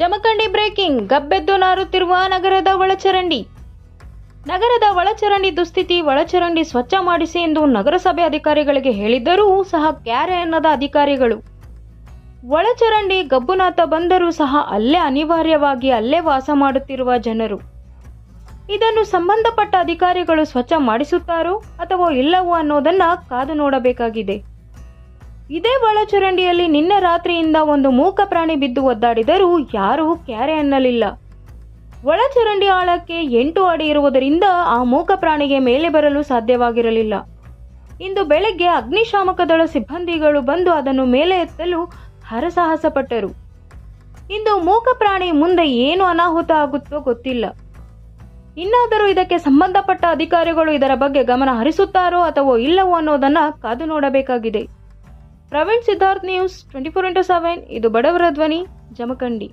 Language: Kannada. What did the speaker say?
ಜಮಖಂಡಿ ಬ್ರೇಕಿಂಗ್, ಗಬ್ಬೆದ್ದು ನಾರುತ್ತಿರುವ ನಗರದ ಒಳಚರಂಡಿ. ನಗರದ ಒಳಚರಂಡಿ ದುಸ್ಥಿತಿ, ಒಳಚರಂಡಿ ಸ್ವಚ್ಛ ಮಾಡಿಸಿ ಎಂದು ನಗರಸಭೆ ಅಧಿಕಾರಿಗಳಿಗೆ ಹೇಳಿದ್ದರೂ ಸಹ ಕ್ಯಾರೆ ಅನ್ನದ ಅಧಿಕಾರಿಗಳು. ಒಳಚರಂಡಿ ಗಬ್ಬುನಾಥ ಬಂದರೂ ಸಹ ಅಲ್ಲೇ ಅನಿವಾರ್ಯವಾಗಿ ಅಲ್ಲೇ ವಾಸ ಮಾಡುತ್ತಿರುವ ಜನರು. ಇದನ್ನು ಸಂಬಂಧಪಟ್ಟ ಅಧಿಕಾರಿಗಳು ಸ್ವಚ್ಛ ಮಾಡಿಸುತ್ತಾರೋ ಅಥವಾ ಇಲ್ಲವೋ ಅನ್ನೋದನ್ನ ಕಾದು ನೋಡಬೇಕಾಗಿದೆ. ಇದೇ ಒಳಚರಂಡಿಯಲ್ಲಿ ನಿನ್ನೆ ರಾತ್ರಿಯಿಂದ ಒಂದು ಮೂಕ ಪ್ರಾಣಿ ಬಿದ್ದು ಒದ್ದಾಡಿದರೂ ಯಾರೂ ಕ್ಯಾರೆ ಅನ್ನಲಿಲ್ಲ. ಒಳಚರಂಡಿ ಆಳಕ್ಕೆ ಎಂಟು ಅಡಿ ಇರುವುದರಿಂದ ಆ ಮೂಕ ಪ್ರಾಣಿಗೆ ಮೇಲೆ ಬರಲು ಸಾಧ್ಯವಾಗಿರಲಿಲ್ಲ. ಇಂದು ಬೆಳಗ್ಗೆ ಅಗ್ನಿಶಾಮಕ ದಳ ಸಿಬ್ಬಂದಿಗಳು ಬಂದು ಅದನ್ನು ಮೇಲೆ ಎತ್ತಲು ಹರಸಾಹಸ ಪಟ್ಟರು ಇಂದು ಮೂಕ ಪ್ರಾಣಿ ಮುಂದೆ ಏನು ಅನಾಹುತ ಆಗುತ್ತೋ ಗೊತ್ತಿಲ್ಲ. ಇನ್ನಾದರೂ ಇದಕ್ಕೆ ಸಂಬಂಧಪಟ್ಟ ಅಧಿಕಾರಿಗಳು ಇದರ ಬಗ್ಗೆ ಗಮನ ಹರಿಸುತ್ತಾರೋ ಅಥವಾ ಇಲ್ಲವೋ ಅನ್ನೋದನ್ನ ಕಾದು ನೋಡಬೇಕಾಗಿದೆ. Praveen Siddharth news twenty four into seven ಇದು ಬಡವರ ಧ್ವನಿ ಜಮಖಂಡಿ.